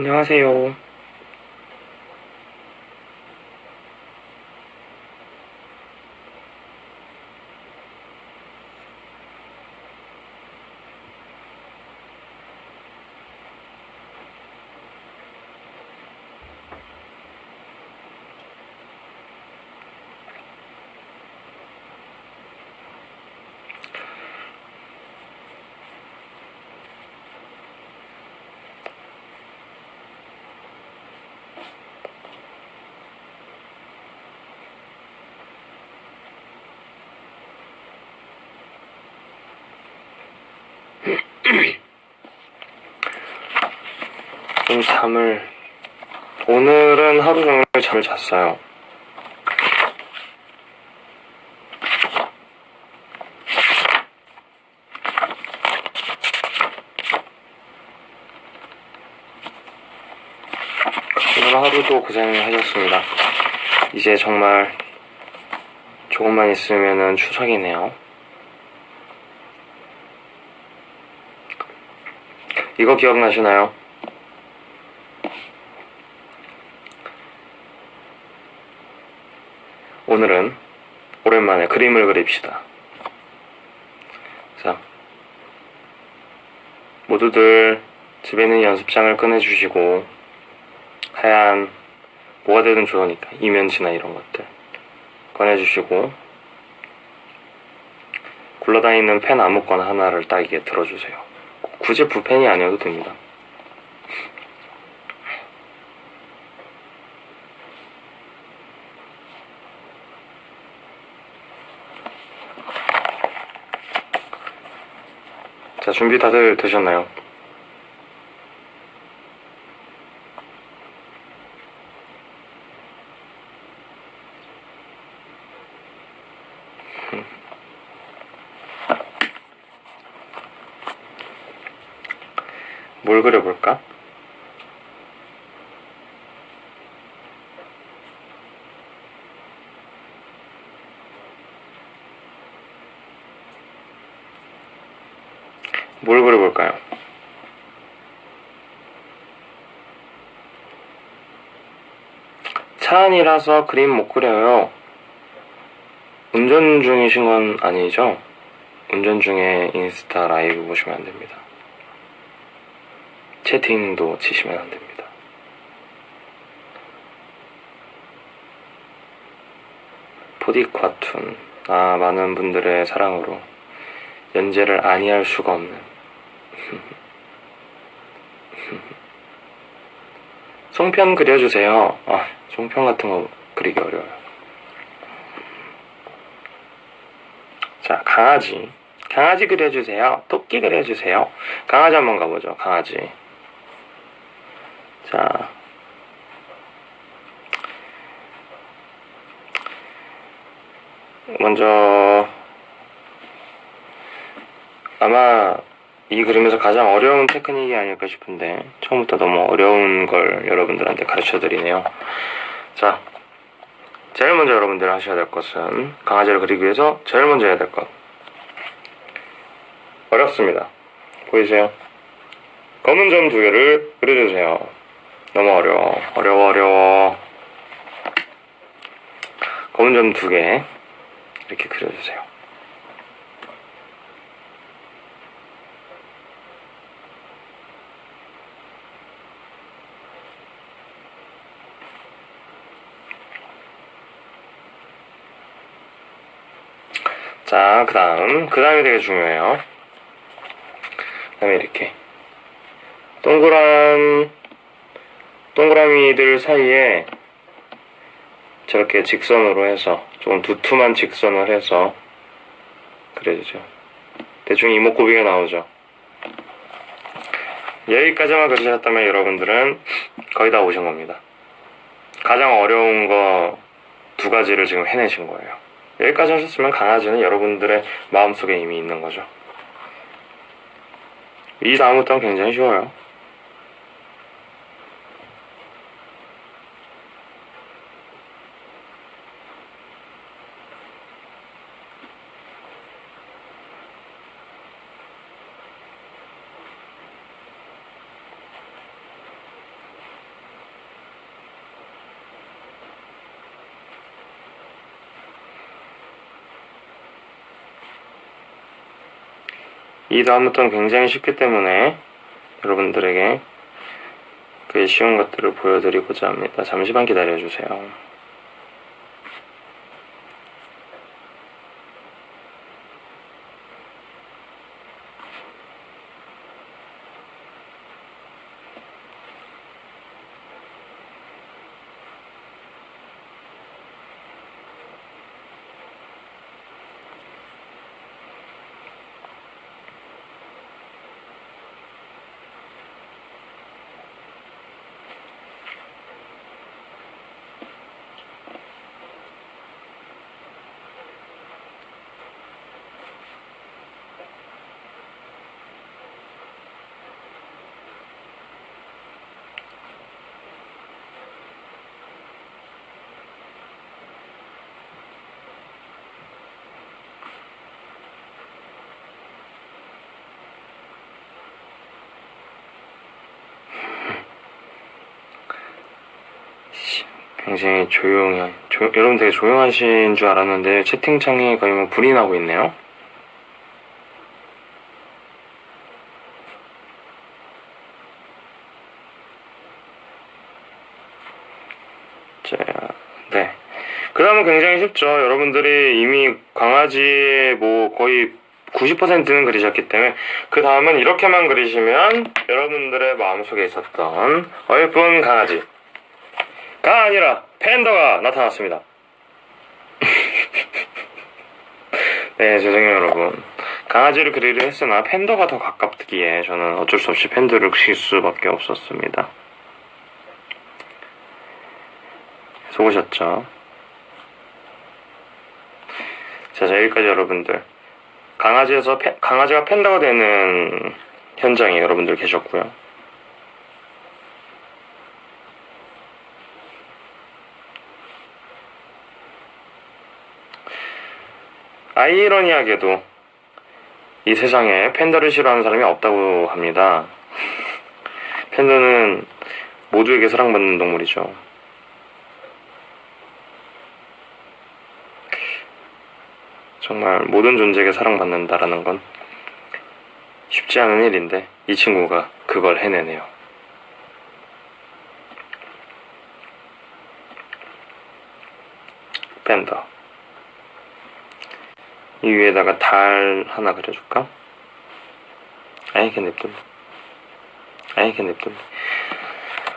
안녕하세요. 좀 잠을 오늘은 하루 종일 잠을 잤어요. 오늘 하루도 고생하셨습니다. 이제 정말 조금만 있으면은 추석이네요. 이거 기억나시나요? 오늘은 오랜만에 그림을 그립시다. 자, 모두들 집에 있는 연습장을 꺼내주시고 하얀 뭐가 되든 좋으니까 이면지나 이런 것들 꺼내주시고 굴러다니는 펜 아무거나 하나를 딱 이게 들어주세요. 굳이 붓펜이 아니어도 됩니다. 자, 준비 다들 되셨나요? 뭘 그려볼까? 뭘 그려볼까요? 차 안이라서 그림 못 그려요. 운전 중이신 건 아니죠? 운전 중에 인스타 라이브 보시면 안 됩니다. 채팅도 치시면 안 됩니다. 포디콰툰. 아, 많은 분들의 사랑으로 연재를 아니할 수가 없는. 송편 그려주세요. 아, 송편 같은 거 그리기 어려워요. 자, 강아지. 강아지 그려주세요. 토끼 그려주세요. 강아지 한번 가보죠. 강아지. 자. 먼저, 아마 이 그림에서 가장 어려운 테크닉이 아닐까 싶은데, 처음부터 너무 어려운 걸 여러분들한테 가르쳐 드리네요. 자, 제일 먼저 여러분들 하셔야 될 것은, 강아지를 그리기 위해서 제일 먼저 해야 될 것. 어렵습니다. 보이세요? 검은 점 두 개를 그려주세요. 너무 어려워. 어려워, 어려워. 검은 점 두 개. 이렇게 그려주세요. 자, 그 다음. 그 다음이 되게 중요해요. 그 다음에 이렇게. 동그란, 동그라미들 사이에 저렇게 직선으로 해서, 조금 두툼한 직선을 해서 그려주죠. 대충 이목구비가 나오죠. 여기까지만 그리셨다면 여러분들은 거의 다 오신 겁니다. 가장 어려운 거 두 가지를 지금 해내신 거예요. 여기까지 하셨으면 강아지는 여러분들의 마음속에 이미 있는 거죠. 이 다음부터는 굉장히 쉬워요. 이 다음부터는 굉장히 쉽기 때문에 여러분들에게 그 쉬운 것들을 보여드리고자 합니다. 잠시만 기다려주세요. 굉장히 조용히, 조, 여러분 되게 조용하신 줄 알았는데 채팅창에 거의 뭐 불이 나고 있네요. 자, 네. 그 다음은 굉장히 쉽죠. 여러분들이 이미 강아지의 뭐 거의 90%는 그리셨기 때문에 그 다음은 이렇게만 그리시면 여러분들의 마음속에 있었던 어예쁜 강아지 가 아니라 팬더가 나타났습니다. 네, 죄송해요, 여러분. 강아지를 그리려 했으나 팬더가 더 가깝기에 저는 어쩔 수 없이 팬더를 그릴 수밖에 없었습니다. 속으셨죠? 자, 자, 여기까지 여러분들. 강아지에서 팬- 강아지가 팬더가 되는 현장에 여러분들 계셨고요. 아이러니하게도 이 세상에 팬더를 싫어하는 사람이 없다고 합니다. 팬더는 모두에게 사랑받는 동물이죠. 정말 모든 존재에게 사랑받는다라는 건 쉽지 않은 일인데 이 친구가 그걸 해내네요. 팬더. 이 위에다가 달 하나 그려줄까? 아니 걔 냅둘래 아니 걔 냅둘래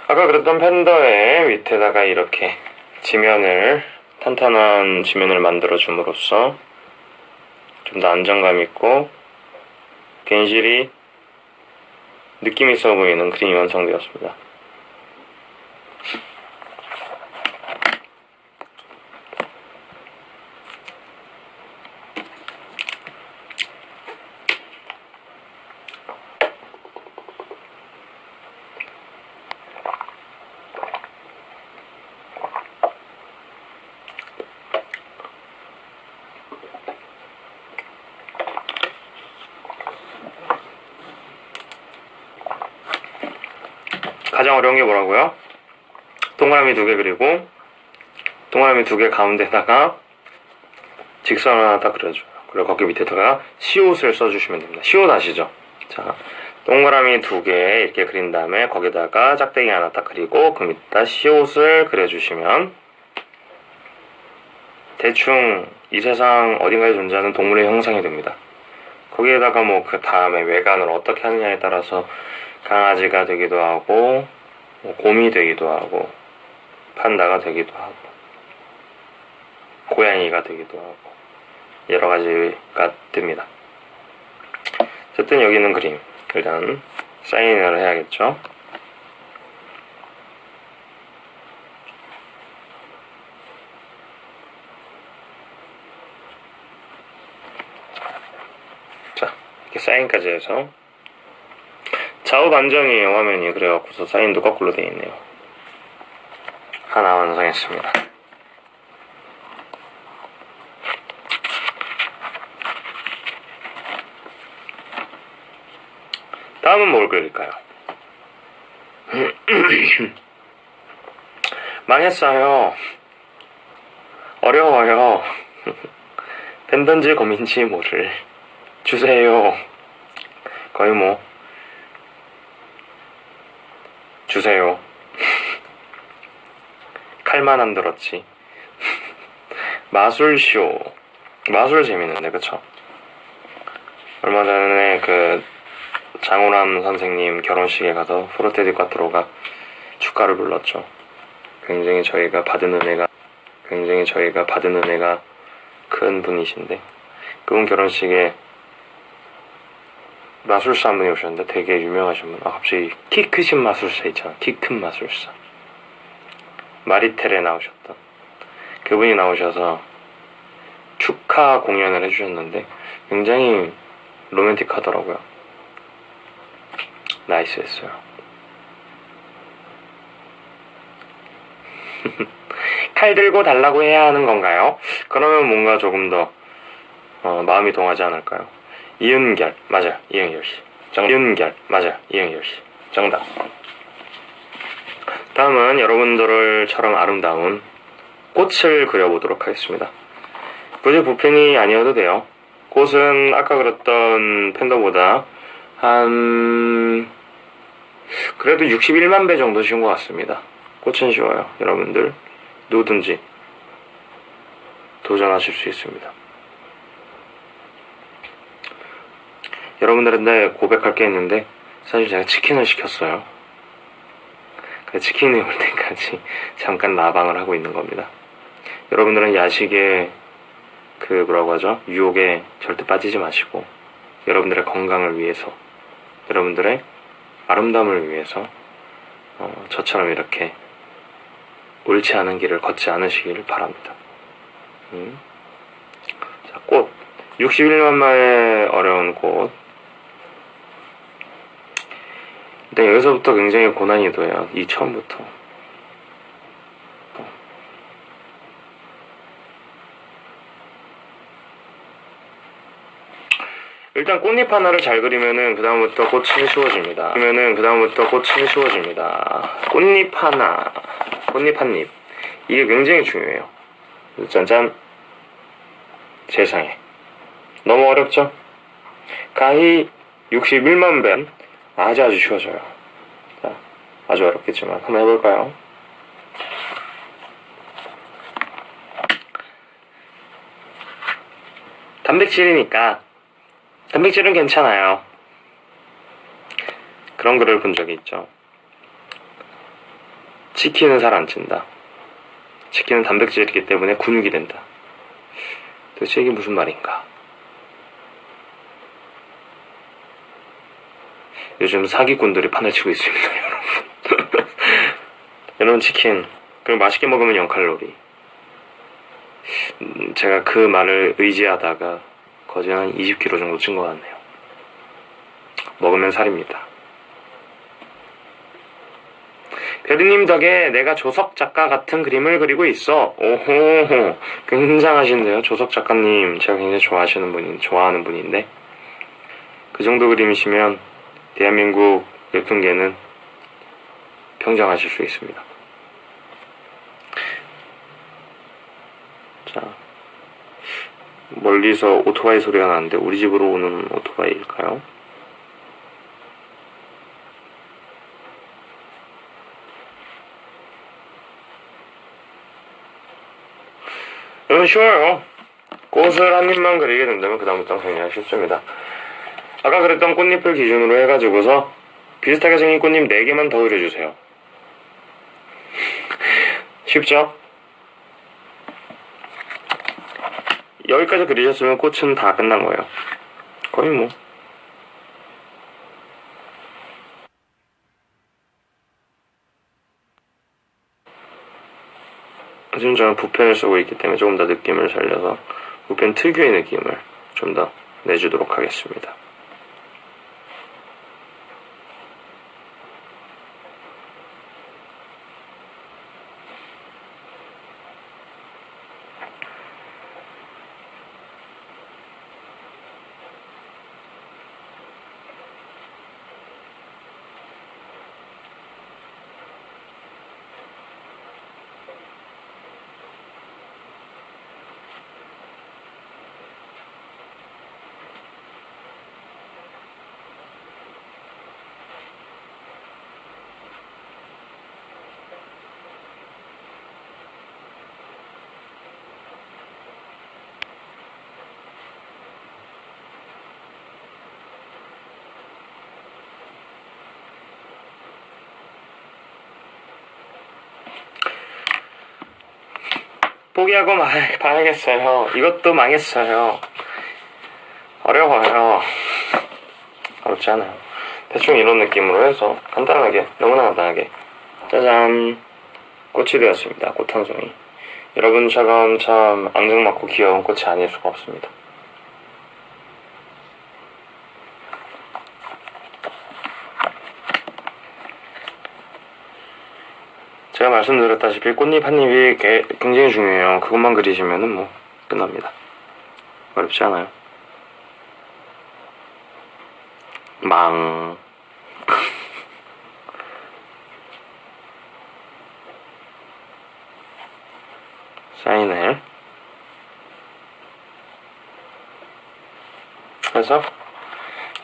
아까 그랬던 팬더의 밑에다가 이렇게 지면을 탄탄한 지면을 만들어 줌으로써 좀 더 안정감 있고 괜시리 느낌 있어 보이는 그림이 완성되었습니다. 가장 어려운 게 뭐라고요? 동그라미 두 개 그리고 동그라미 두 개 가운데다가 직선 하나 딱 그려줘요. 그리고 거기 밑에다가 시옷을 써주시면 됩니다. 시옷 아시죠? 자, 동그라미 두 개 이렇게 그린 다음에 거기다가 짝대기 하나 딱 그리고 그 밑에다 시옷을 그려주시면 대충 이 세상 어딘가에 존재하는 동물의 형상이 됩니다. 거기에다가 뭐 그 다음에 외관을 어떻게 하느냐에 따라서 강아지가 되기도 하고 뭐 곰이 되기도 하고 판다가 되기도 하고 고양이가 되기도 하고 여러 가지가 뜹니다. 어쨌든 여기 있는 그림 일단 사인을 해야겠죠. 자 이렇게 사인까지 해서 좌우 반전이에요 화면이. 그래갖고서 사인도 거꾸로 되어 있네요. 하나 완성했습니다. 다음은 뭘 그릴까요? 망했어요. 어려워요. 팬던지 고민지 모를. 주세요. 거의 뭐 주세요. 칼만 안 들었지. 마술쇼. 마술 재밌는데, 그쵸? 얼마 전에 그 장호람 선생님 결혼식에 가서 프로테디 꽈트로가 축가를 불렀죠. 굉장히 저희가 받은 은혜가 굉장히 저희가 받은 은혜가 큰 분이신데 그분 결혼식에 마술사 한 분이 오셨는데 되게 유명하신 분. 아 갑자기 키 크신 마술사 있잖아. 키 큰 마술사. 마리텔에 나오셨던 그분이 나오셔서 축하 공연을 해주셨는데 굉장히 로맨틱하더라고요. 나이스했어요. 칼 들고 달라고 해야 하는 건가요? 그러면 뭔가 조금 더 어, 마음이 동하지 않을까요? 이은결 맞아 이은결 씨. 정 이은결 맞아 이은결 씨. 정답. 다음은 여러분들처럼 아름다운 꽃을 그려보도록 하겠습니다. 굳이 붓펜이 아니어도 돼요. 꽃은 아까 그렸던 펜더보다 한 그래도 61만 배 정도 쉬운 것 같습니다. 꽃은 쉬워요. 여러분들 누구든지 도전하실 수 있습니다. 여러분들한테 고백할 게 있는데 사실 제가 치킨을 시켰어요. 그 치킨이 올 때까지 잠깐 라방을 하고 있는 겁니다. 여러분들은 야식에 그 뭐라고 하죠? 유혹에 절대 빠지지 마시고 여러분들의 건강을 위해서 여러분들의 아름다움을 위해서 어, 저처럼 이렇게 옳지 않은 길을 걷지 않으시기를 바랍니다. 음. 자, 꽃. 61만 마의 어려운 꽃. 근데 여기서부터 굉장히 고난이도예요. 이 처음부터. 일단 꽃잎 하나를 잘 그리면은 그 다음부터 꽃이 쉬워집니다. 그러면은 그 다음부터 꽃이 쉬워집니다. 꽃잎 하나, 꽃잎 한 잎. 이게 굉장히 중요해요. 짠짠. 세상에. 너무 어렵죠? 가히 61만 배 아주 아주 쉬워져요. 자, 아주 어렵겠지만 한번 해볼까요? 단백질이니까 단백질은 괜찮아요. 그런 글을 본 적이 있죠. 치킨은 살 안 찐다. 치킨은 단백질이기 때문에 근육이 된다. 도대체 이게 무슨 말인가? 요즘 사기꾼들이 판을 치고 있습니다, 여러분. 여러분, 치킨. 그럼 맛있게 먹으면 0칼로리. 음, 제가 그 말을 의지하다가 거의 한 20kg 정도 찐 것 같네요. 먹으면 살입니다. 별이님 덕에 내가 조석 작가 같은 그림을 그리고 있어. 오호, 굉장하신데요. 조석 작가님, 제가 굉장히 좋아하시는 분인, 좋아하는 분인데. 그 정도 그림이시면, 대한민국 웹툰계는 평정하실 수 있습니다. 자, 멀리서 오토바이 소리가 나는데, 우리 집으로 오는 오토바이일까요? 이건 쉬워요. 꽃을 한 입만 그리게 된다면 그다음부터는 굉장히 쉽습니다. 아까 그랬던 꽃잎을 기준으로 해가지고서 비슷하게 생긴 꽃잎 4개만 더 그려주세요. 쉽죠? 여기까지 그리셨으면 꽃은 다 끝난 거예요. 거의 뭐. 지금 저는 붓펜을 쓰고 있기 때문에 조금 더 느낌을 살려서 붓펜 특유의 느낌을 좀 더 내주도록 하겠습니다. 포기하고 말, 봐야겠어요. 이것도 망했어요. 어려워요. 어렵지 않아요. 대충 이런 느낌으로 해서 간단하게, 너무나 간단하게. 짜잔. 꽃이 되었습니다. 꽃 한 송이. 여러분처럼 참 앙증맞고 귀여운 꽃이 아닐 수가 없습니다. 말씀드렸다시피 꽃잎 한 게- 굉장히 중요해요. 그것만 그리시면은 뭐 끝납니다. 어렵지 않아요. 망. 사인을 그래서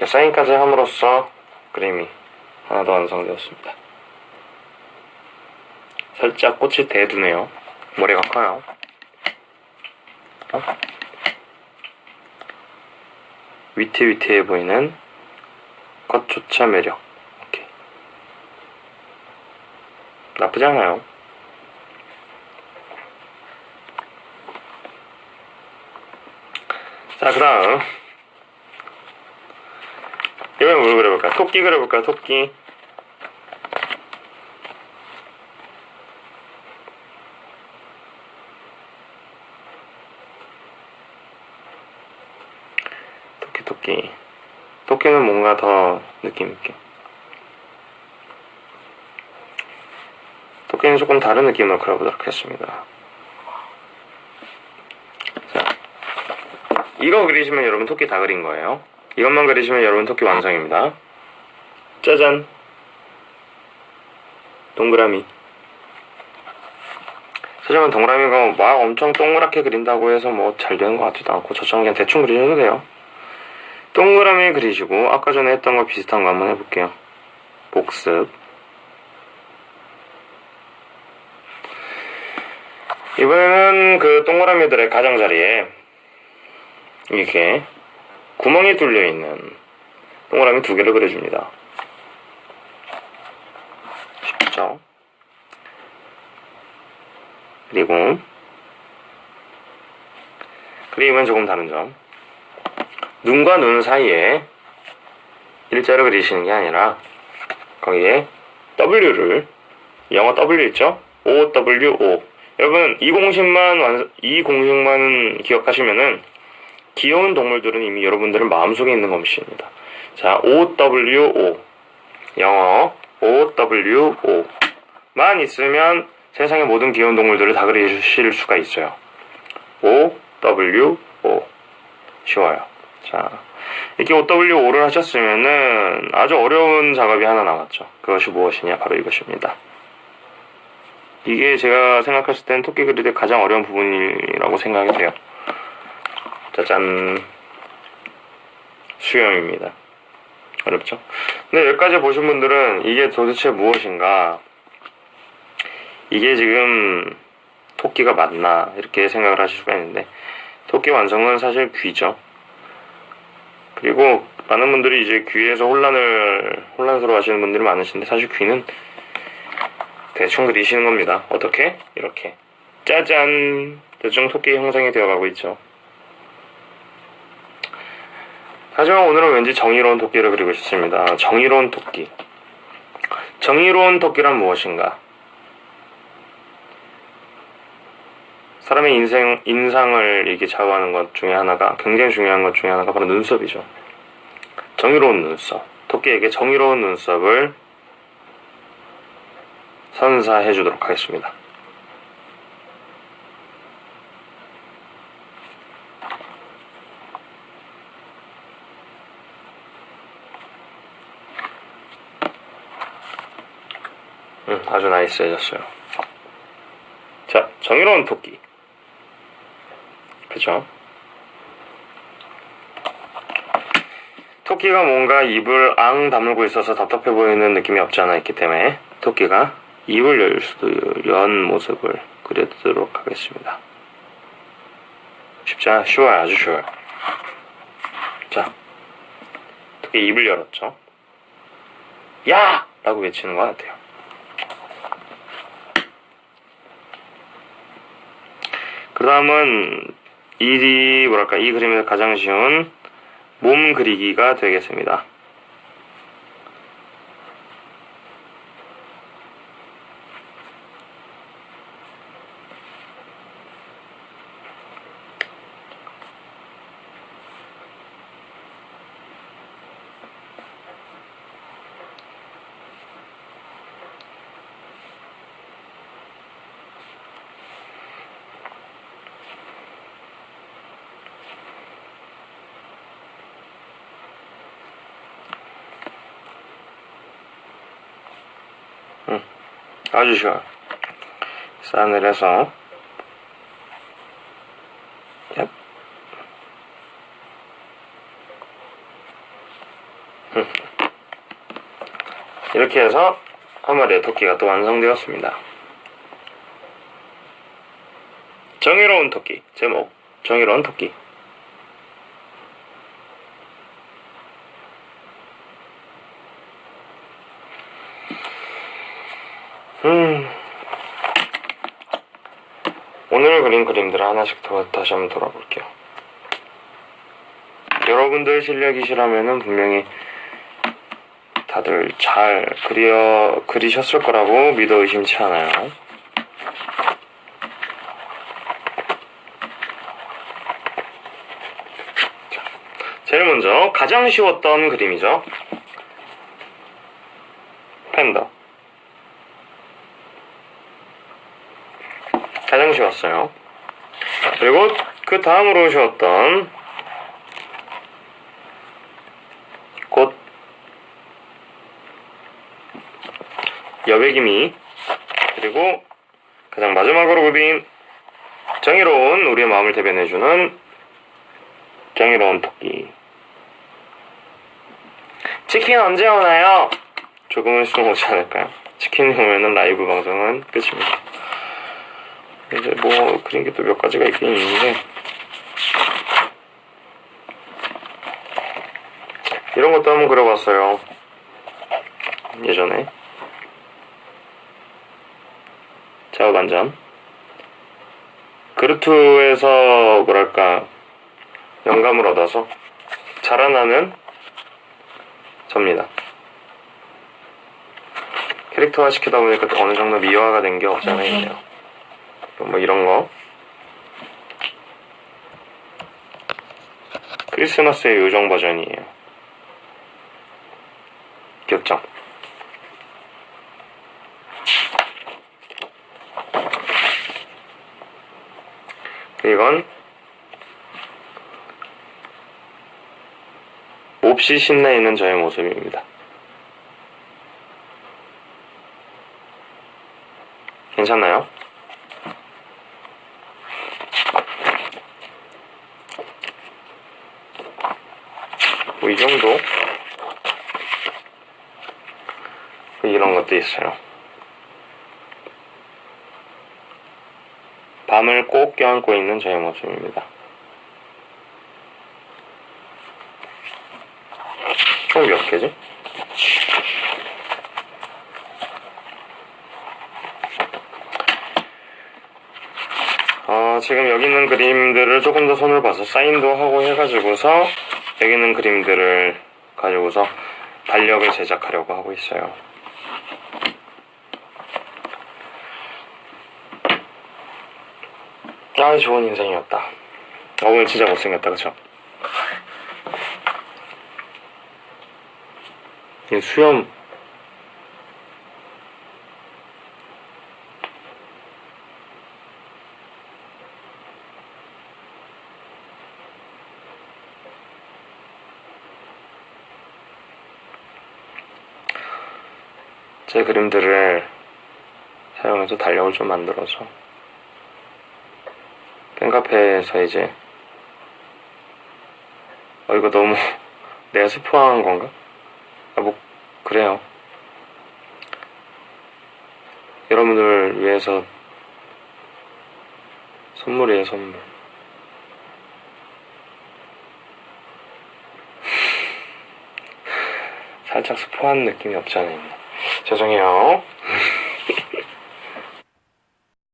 사인까지 함으로써 그림이 하나 더 완성되었습니다. 살짝 꽃이 대두네요. 머리가 커요. 어? 위태위태해 보이는 꽃조차 매력. 나쁘지 않아요. 자, 그 다음. 이번엔 뭘 그려볼까? 토끼 그려볼까? 토끼, 토끼. 토끼는 뭔가 더 느낌 있게. 토끼는 조금 다른 느낌으로 그려보도록 하겠습니다. 자, 이거 그리시면 여러분 토끼 다 그린 거예요. 이것만 그리시면 여러분 토끼 완성입니다. 짜잔. 동그라미. 사실은 동그라미가 막 엄청 동그랗게 그린다고 해서 뭐 잘 되는 것 같지도 않고 저처럼 그냥 대충 그리셔도 돼요. 동그라미 그리시고 아까 전에 했던 거 비슷한 거 한번 해볼게요. 복습. 이번에는 그 동그라미들의 가장자리에 이렇게 구멍이 뚫려 있는 동그라미 두 개를 그려줍니다. 쉽죠? 그리고 그림은 조금 다른 점. 눈과 눈 사이에 일자로 그리시는 게 아니라 거기에 W를 영어 W 있죠? O W O 여러분 이 공식만 완, 이 공식만 기억하시면은 귀여운 동물들은 이미 여러분들의 마음속에 있는 것입니다. 자, O W O 영어 O W O만 있으면 세상의 모든 귀여운 동물들을 다 그리실 수가 있어요. O W O 쉬워요. 자, 이렇게 OWO를 하셨으면은 아주 어려운 작업이 하나 남았죠. 그것이 무엇이냐? 바로 이것입니다. 이게 제가 생각했을 땐 토끼 때 가장 어려운 부분이라고 생각이 돼요. 짜잔. 수염입니다. 어렵죠? 근데 여기까지 보신 분들은 이게 도대체 무엇인가? 이게 지금 토끼가 맞나? 이렇게 생각을 하실 수가 있는데, 토끼 완성은 사실 귀죠. 그리고 많은 분들이 이제 귀에서 혼란을 혼란스러워 하시는 분들이 많으신데 사실 귀는 대충 그리시는 겁니다. 어떻게? 이렇게 짜잔 대충 토끼 형상이 되어가고 있죠. 하지만 오늘은 왠지 정의로운 토끼를 그리고 싶습니다. 정의로운 토끼. 정의로운 토끼란 무엇인가? 사람의 인생, 인상을 이렇게 좌우하는 것 중에 하나가, 굉장히 중요한 것 중에 하나가 바로 눈썹이죠. 정의로운 눈썹. 토끼에게 정의로운 눈썹을 선사해 주도록 하겠습니다. 음, 아주 나이스해졌어요. 자, 정의로운 토끼. 그죠? 토끼가 뭔가 입을 앙 다물고 있어서 답답해 보이는 느낌이 없지 않아 있기 때문에 토끼가 입을 열 수도 연 모습을 그려드리도록 하겠습니다. 쉽지 않아? 쉬워요. 아주 쉬워요. 자, 토끼 입을 열었죠. 야! 라고 외치는 것 같아요. 그 다음은 이 뭐랄까 이 그림에서 가장 쉬운 몸 그리기가 되겠습니다. 아주 쉬워요. 싸늘해서 얍. 음. 이렇게 해서 한 마리의 토끼가 또 완성되었습니다. 정의로운 토끼 제목 정의로운 토끼 음. 오늘 그린 그림들을 하나씩 더 다시 한번 돌아볼게요. 여러분들 실력이시라면은 분명히 다들 잘 그려 그리셨을 거라고 믿어 의심치 않아요. 자, 제일 먼저 가장 쉬웠던 그림이죠. 팬더. 가장 쉬웠어요. 그리고 그 다음으로 쉬웠던 꽃 여백이미 그리고 가장 마지막으로 그린 정의로운 우리의 마음을 대변해주는 정의로운 토끼 치킨 언제 오나요? 조금은 있으면 오지 않을까요? 치킨이 오면은 라이브 방송은 끝입니다. 이제 뭐 그린 게또 몇 가지가 있긴 있는데. 이런 것도 한번 그려봤어요. 예전에. 자우반전 그루트에서 뭐랄까 영감을 얻어서 자라나는 접니다. 캐릭터화 시키다 보니까 또 어느 정도 미화가 된게있 뭐 이런 거 크리스마스의 요정 버전이에요 귀엽죠? 이건 몹시 신나 있는 저의 모습입니다. 괜찮나요? 뭐 이 정도? 뭐 이런 것도 있어요. 밤을 꼭 껴안고 있는 저의 모습입니다. 총 몇 개지? 어, 지금 여기 있는 그림들을 조금 더 손을 봐서 사인도 하고 해가지고서 여기 있는 그림들을 가지고서 달력을 제작하려고 하고 있어요. 아, 좋은 인생이었다. 아, 오늘 진짜 못생겼다, 그쵸? 이 수염 제 그림들을 사용해서 달력을 좀 만들어서 팬카페에서 이제 어 이거 너무 내가 스포한 건가? 아 뭐 그래요. 여러분들 위해서 선물이에요 선물. 살짝 스포한 느낌이 있네 죄송해요